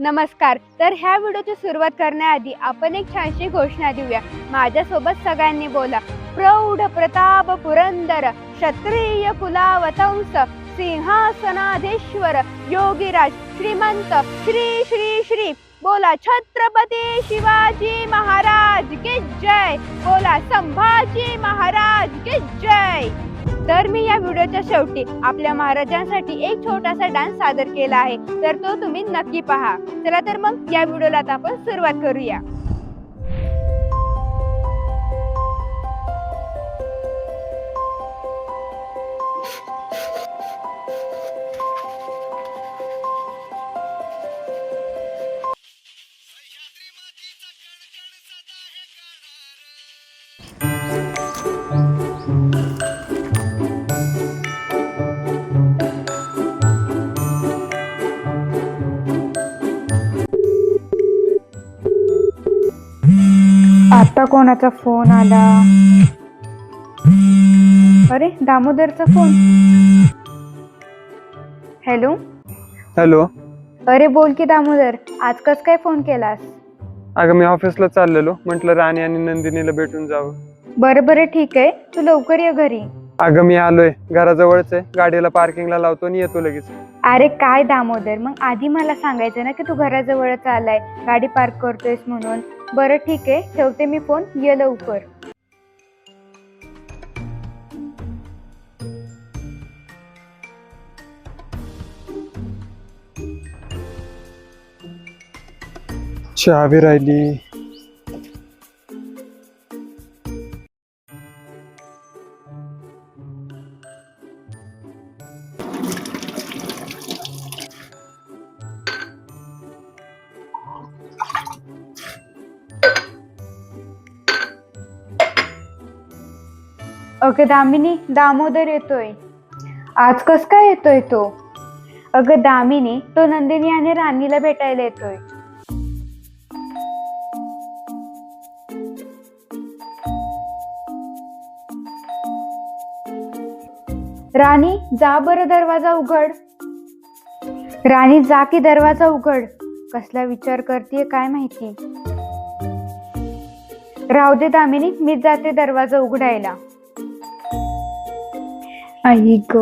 नमस्कार. तर ह्या व्हिडिओची सुरुवात करण्याआधी आपण एक छानशी घोषणा देऊया. माझ्यासोबत सगळ्यांनी बोला. प्रौढ प्रताप पुरंदर, क्षत्रिय कुलावतंस, सिंहासनाधीश्वर, योगीराज श्रीमंत, श्री श्री श्री. बोला, छत्रपती शिवाजी महाराज की जय. बोला, संभाजी महाराज की जय. तर मी या व्हिडिओच्या शेवटी आपल्या महाराजांसाठी एक छोटासा डान्स सादर केला आहे. तर तो तुम्ही नक्की पहा. चला तर मग या व्हिडिओला आता आपण सुरुवात करूया. कोणाचा फोन आला? अरे दामोदरचा फोन हॅलो हॅलो अरे बोल की दामोदर आज कस काय फोन केलास? अगं मी ऑफिसला चाललेलो. म्हटलं राणी आणि नंदिनीला भेटून जावं. बरं बरं ठीक आहे. तू लवकर ये घरी. अगं मी आलोय. घराजवळच आहे. गाडीला पार्किंगला लावतो आणि येतो लगेच. अरे काय दामोदर? मग आधी मला सांगायचं ना की तू घराजवळच आलाय. गाडी पार्क करतोयस म्हणून. बरं ठीक है ठेवते मी फ़ोन. ये लवकर. बी राहिली. अगं दामिनी दामोदर येतोय. आज कस काय येतोय तो? अगं दामिनी तो नंदिनी आणि राणीला भेटायला येतोय. राणी जा बरं दरवाजा उघड. राणी जा की दरवाजा उघड. कसला विचार करतीये काय माहिती? राहू दे दामिनी मीच जाते दरवाजा उघडायला. ग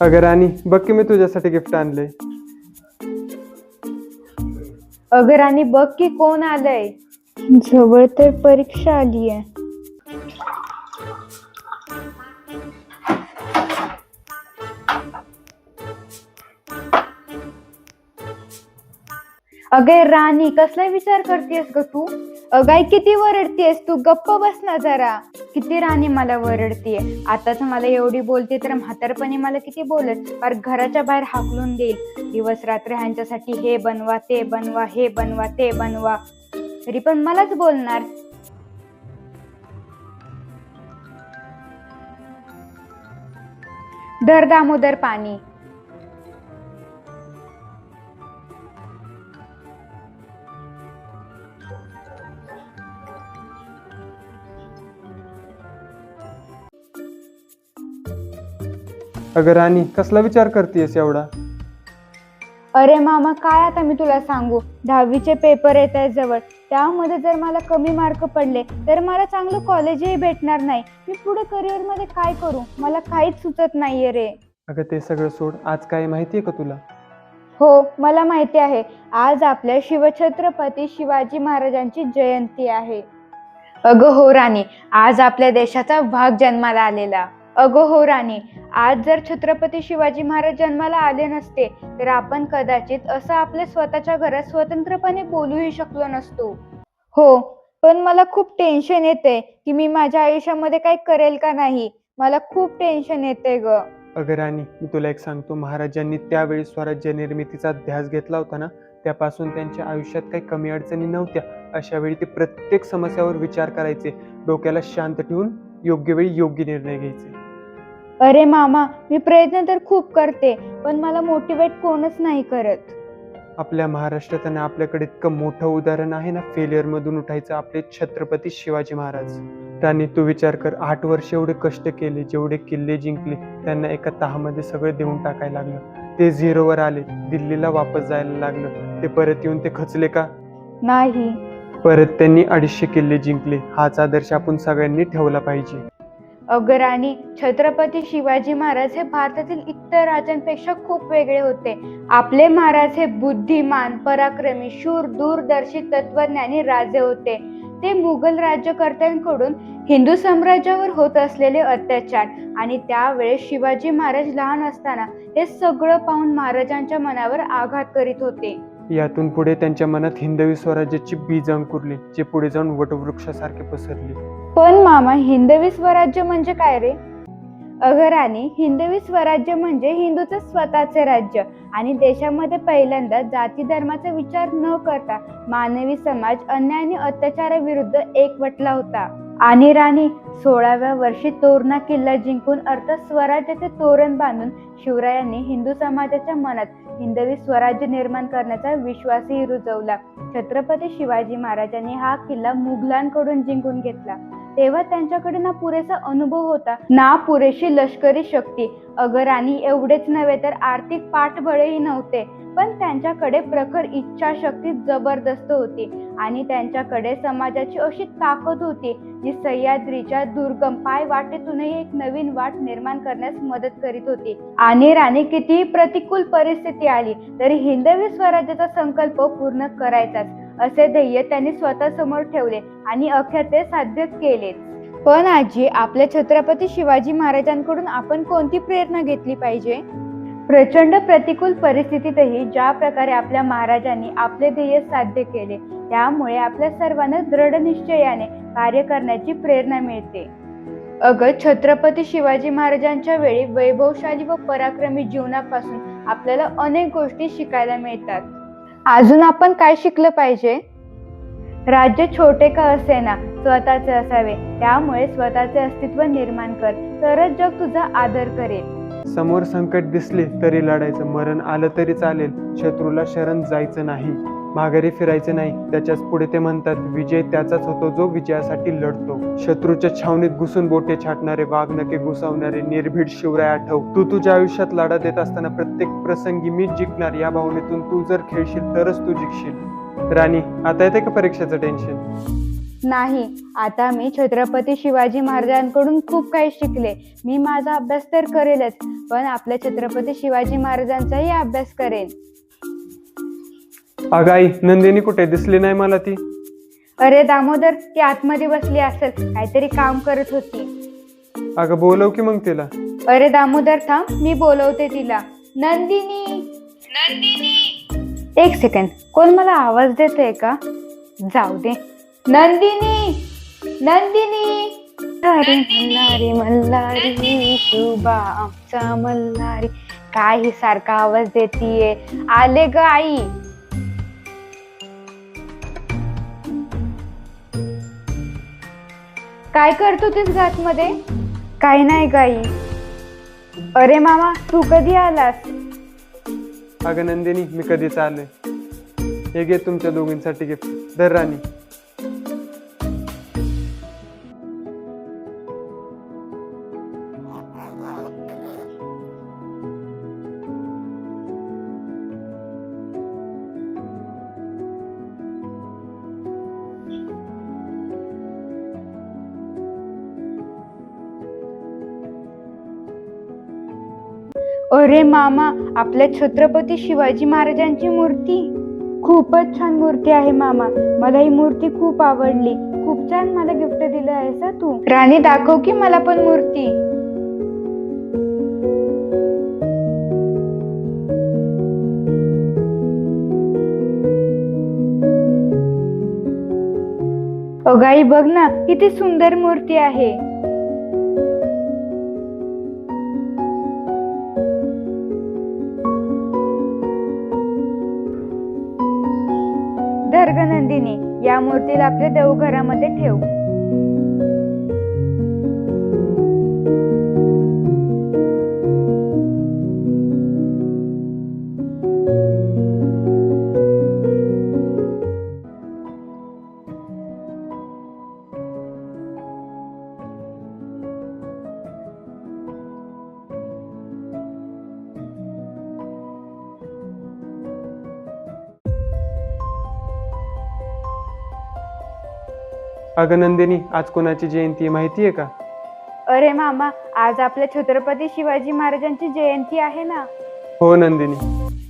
अगं राणी बघ की मी तुझ्यासाठी गिफ्ट आणलंय अगर आणि बघ की कोण आलंय. जवळ तर परीक्षा आली आहे. अगे राणी कसला विचार करतेस ग तू? अगाय किती वरडतेस? तू गप्प बस ना जरा. किती राणी मला वरडतीये. आताच मला एवढी बोलते तर म्हातारपणी मला किती बोलत पर घराच्या बाहेर हाकलून देईल. दिवस रात्र ह्यांच्यासाठी हे बनवा ते बनवा हे बनवा ते बनवा. तरी पण मलाच बोलणार. दर दामोदर पाणी. अगं राणी कसला विचार करतेस एवढा? अरे मामा काय आता मी तुला सांगू? दहावीचे पेपर येत आहेत जवळ. त्यामध्ये जर मला कमी मार्क पडले तर मला चांगलं कॉलेजही भेटणार नाही. मी पुढे करिअरमध्ये काय करू? मला काहीच सुचत नाहीये रे. अगं ते सगळं सोड आज काय माहितीये का तुला? हो मला माहिती आहे. आज आपल्या शिवछत्रपती शिवाजी महाराजांची जयंती आहे. अगं हो राणी आज आपल्या देशाचा वाघ जन्माला आलेला. अगं हो राणी आज जर छत्रपती शिवाजी महाराज जन्माला आले नसते तर आपण कदाचित असं आपल्या स्वतःच्या घरात स्वतंत्रपणे बोलूही शकलो नसतो. हो पण मला खूप टेन्शन येते की मी माझ्या आयुष्यामध्ये काय करेल का नाही. मला खूप टेन्शन येते ग. अगं राणी मी तुला एक सांगतो महाराजांनी त्यावेळी स्वराज्य निर्मितीचा ध्यास घेतला होता ना त्यापासून त्यांच्या आयुष्यात काही कमी अडचणी नव्हत्या. अशा वेळी ते प्रत्येक समस्यावर विचार करायचे डोक्याला शांत ठेवून योग्य वेळी योग्य निर्णय घ्यायचे. अरे मामा मी प्रयत्न तर खूप करते पण मला मोटिवेट कोणच नाही करत. आपल्या महाराष्ट्रात आणि आपल्याकडे इतकं मोठं उदाहरण आहे ना फेलियर मधून उठायचं आपले छत्रपती शिवाजी महाराज. त्यांनी तू विचार कर आठ वर्ष एवढे कष्ट केले जेवढे किल्ले जिंकले त्यांना एका तहामध्ये सगळं देऊन टाकायला लागलं. ते झिरोवर आले दिल्लीला वापस जायला लागलं. ते परत येऊन ते खचले का? नाही. परत त्यांनी अडीचशे किल्ले जिंकले. हाच आदर्श आपण सगळ्यांनी ठेवला पाहिजे. अगर छत्रपती शिवाजी महाराज हे भारतातील इतर राजांपेक्षा खूप वेगळे होते. आपले महाराज हे बुद्धिमान पराक्रमी शूर दूरदर्शी तत्वज्ञानी राजे होते. ते मुघल राज्यकर्त्यांकडून हिंदू साम्राज्यावर होत असलेले अत्याचार आणि त्यावेळेस शिवाजी महाराज लहान असताना हे सगळं पाहून महाराजांच्या मनावर आघात करीत होते. यातून पुढे त्यांच्या मनात हिंदवी स्वराज्याची बीज अंकुरली जे पुढे जाऊन वटवृक्षासारखे पसरले. पण मामा हिंदवी स्वराज्य म्हणजे काय रे? अगराने हिंदवी स्वराज्य म्हणजे हिंदूचं स्वतःचे राज्य आणि देशामध्ये पहिल्यांदा जाती धर्माचा विचार न करता मानवी समाज अन्याय आणि अत्याचाराविरुद्ध एकवटला होता. आणि राणी सोळाव्या वर्षी तोरणा किल्ला जिंकून अर्थात स्वराज्याचे तोरण बांधून शिवरायांनी हिंदू समाजाच्या मनात हिंदवी स्वराज्य निर्माण करण्याचा विश्वासही रुजवला. छत्रपती शिवाजी महाराजांनी हा किल्ला मुघलांकडून जिंकून घेतला. तेव्हा त्यांच्याकडे ना पुरेसा अनुभव होता. ना पुरेशी लष्करी शक्ती. अगर आणि एवढेच नव्हे तर आर्थिक पाठबळही नव्हते. पण त्यांच्याकडे प्रखर इच्छाशक्ती जबरदस्त होती. आणि त्यांच्याकडे समाजाची अशी ताकद होती जी सह्याद्रीच्या दुर्गम पाय वाटेतूनही एक नवीन वाट निर्माण करण्यास मदत करीत होती. आणि राणी कितीही प्रतिकूल परिस्थिती आली तरी हिंदवी स्वराज्याचा संकल्प पूर्ण करायचाच. असे ध्येय त्यांनी स्वतः समोर ठेवले आणि अखेर ते साध्य केलेच पण आजी आपल्या छत्रपती शिवाजी महाराजांकडून आपण कोणती प्रेरणा घेतली पाहिजे? प्रचंड प्रतिकूल परिस्थितीतही ज्या प्रकारे आपल्या महाराजांनी आपले ध्येय साध्य केले त्यामुळे आपल्या सर्वांना दृढ निश्चयाने कार्य करण्याची प्रेरणा मिळते. अगं छत्रपती शिवाजी महाराजांच्या वेळी वैभवशाली व पराक्रमी जीवनापासून आपल्याला अनेक गोष्टी शिकायला मिळतात. अजून आपण काय शिकलं पाहिजे? राज्य छोटे का असे ना स्वतःचे असावे. त्यामुळे स्वतःचे अस्तित्व निर्माण कर. तरच जग तुझा आदर करेल. समोर संकट दिसले तरी लढायचं मरण आलं तरी चालेल. शत्रूला शरण जायचं नाही. माघारी फिरायचं नाही. त्याच्याच पुढे ते म्हणतात विजय त्याचाच होतो जो विजयासाठी लढतो. शत्रूच्या छावणीत घुसून बोटे छाटणारे वाघ नके घुसवणारे निर्भीड शिवराय आठव. तू तुझ्या आयुष्यात लढा देत असताना प्रत्येक प्रसंगी मीच जिंकणार. या भावनेतून तू जर खेळशील तरच तू जिंकशील. राणी आता येते का परीक्षेचं टेन्शन नाही. आता मी छत्रपती शिवाजी महाराजांकडून खूप काही शिकले. मी माझा अभ्यास तर करेलच पण आपल्या छत्रपती शिवाजी महाराजांचाही अभ्यास करेन. अगं आई नंदिनी कुठे? दिसली नाही मला ती. अरे दामोदर ती आतमध्ये बसली असेल. काहीतरी काम करत होती. अगं बोलव की मग तिला. अरे दामोदर थांब. मी बोलवते तिला. नंदिनी! नंदिनी! एक सेकंड कोण मला आवाज देतोय का? जाऊ दे. नंदिनी! नंदिनी! हरी मल्हारी मल्हारी शुभा आमचा मल्हारी. काय ही सारखा आवाज देतीये. आले ग आई. काय करतो तीस घात मध्ये काही नाही गाई. अरे मामा तू कधी आलास? अगं नंदिनी मी कधीच आलोय हे घे तुमच्या दोघींसाठी गिफ्ट दर राणी. अरे मामा आपल्या छत्रपती शिवाजी महाराजांची मूर्ती. खूपच छान मूर्ती आहे मामा. मला ही मूर्ती खूप आवडली. खूप छान मला गिफ्ट दिलं आहेस हं तू. राणी दाखव की मला पण मूर्ती. अगाई बघ ना किती सुंदर मूर्ती आहे. दर्ग आपल्या देवघरामध्ये ठेव. अगं नंदिनी आज कोणाची जयंती आहे माहिती आहे का? अरे मामा आज आपल्या छत्रपती शिवाजी महाराजांची जयंती आहे ना? हो नंदिनी.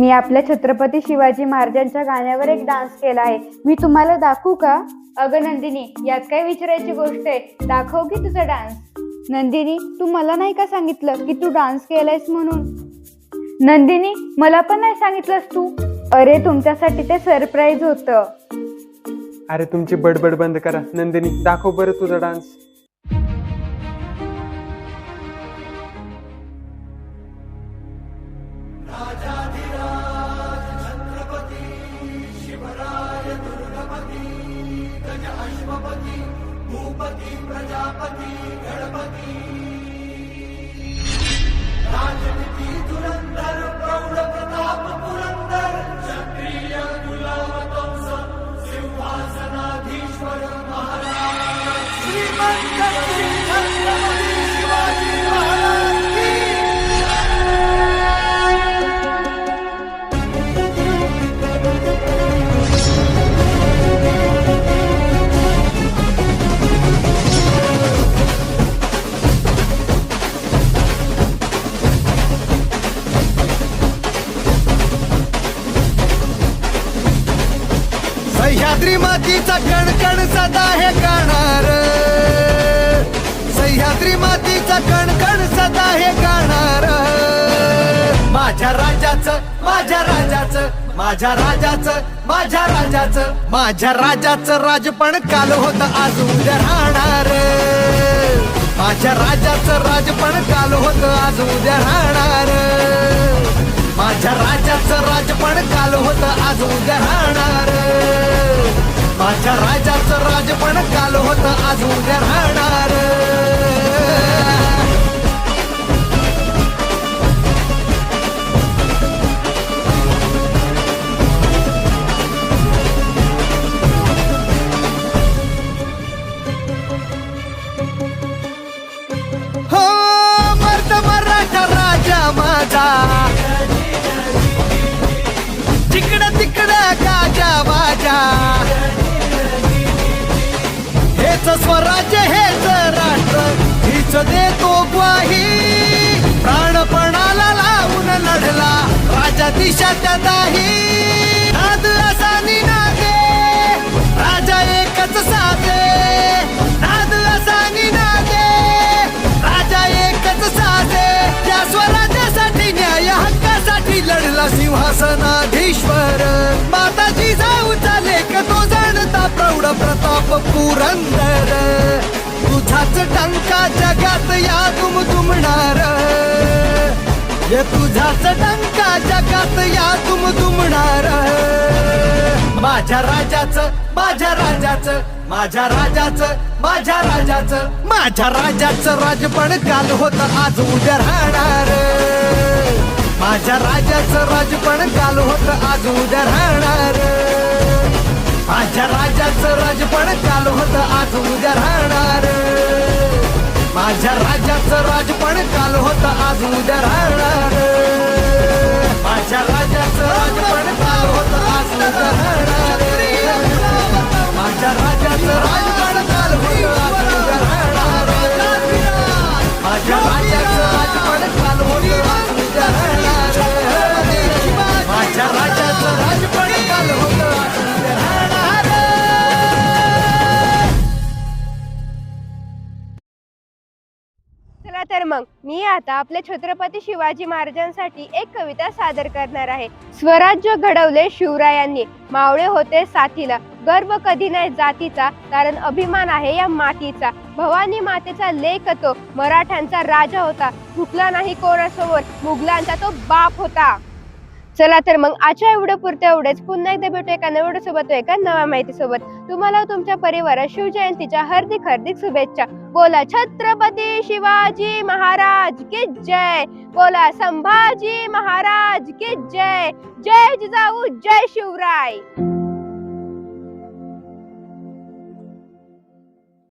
मी आपल्या छत्रपती शिवाजी महाराजांच्या गाण्यावर एक डान्स केला आहे. मी तुम्हाला दाखवू का? अगं नंदिनी यात काय विचारायची गोष्ट आहे? दाखव की तुझा डान्स. नंदिनी तू मला नाही का सांगितलं की तू डान्स केलायस म्हणून? नंदिनी मला पण नाही सांगितलंस तू. अरे तुमच्यासाठी ते सरप्राईज होतं. अरे तुमची बडबड बंद करा. नंदिनी दाखव बरं तुझा डान्स सह्याद्री मातीचा कणकण सदा हे करणार. सह्याद्री मातीचा कणकण सदा हे गाणार. माझ्या राजाचं माझ्या राजाचं माझ्या राजाचं माझ्या राजाचं माझ्या राजाचं राजपण काल होत आज उद्या राहणार. माझ्या राजाचं राजपण काल होत आज उद्या राहणार. माझ्या राजाचं राजपण काल होत आज उद्या राहणार. माझ्या राजाचं राजपण काल होत आज उद्या राहणार. तिकड तिकड गाजा बाजा. हेच स्वराज्य हेच राष्ट्र हिच देतो ग्वाही. प्राणपणाला लावून लढला राजा दिशा त्या दाही. नाद असा निनादे राजा एकच साधे. नाद असा निनादे राजा एकच साधे. त्या स्वराज्यासाठी प्रताप पुरंदर तुझाच टंका जगात या तुम तुमणार ये तुझाच टंका जगात या तुम तुमणार माझ्या राजाचं माझ्या राजाचं माझ्या राजाचं माझ्या राजाचं माझ्या राजाचं राजपण काल होत आज उद्या राहणार. माझ्या राजाचं राजपण काल होत आज उद्या राहणार. माझ्या राजाचं राजपण काल होत आज उद्या राहणार. माझ्या राजाचं राजपण काल होत आज उद्या राहणार. माझ्या राजाचं राजपण काल होत आज उद्या राहणार. माझ्या राजाचं राजपण काल होत आज उद्या राहणार. मी आता आपल्या छत्रपती शिवाजी महाराजांसाठी एक कविता सादर करणार आहे. स्वराज्य घडवले शिवरायांनी. मावळे होते साथीला. गर्व कधी नाही जातीचा कारण अभिमान आहे या मातीचा. भवानी मातेचा लेख तो. मराठ्यांचा राजा होता. झुकला नाही कोणासमोर. मुघलांचा तो बाप होता. चला तर मग आजच्या एवढं पुरतं एवढेच. पुन्हा एकदा भेटू एका नवड सोबत एका नव्या माहिती सोबत तुम्हाला तुमच्या परिवारात शिवजयंतीच्या हार्दिक हार्दिक शुभेच्छा. बोला छत्रपती शिवाजी महाराज की जय. बोला संभाजी महाराज की जय. जय जिजाऊ जय शिवराय.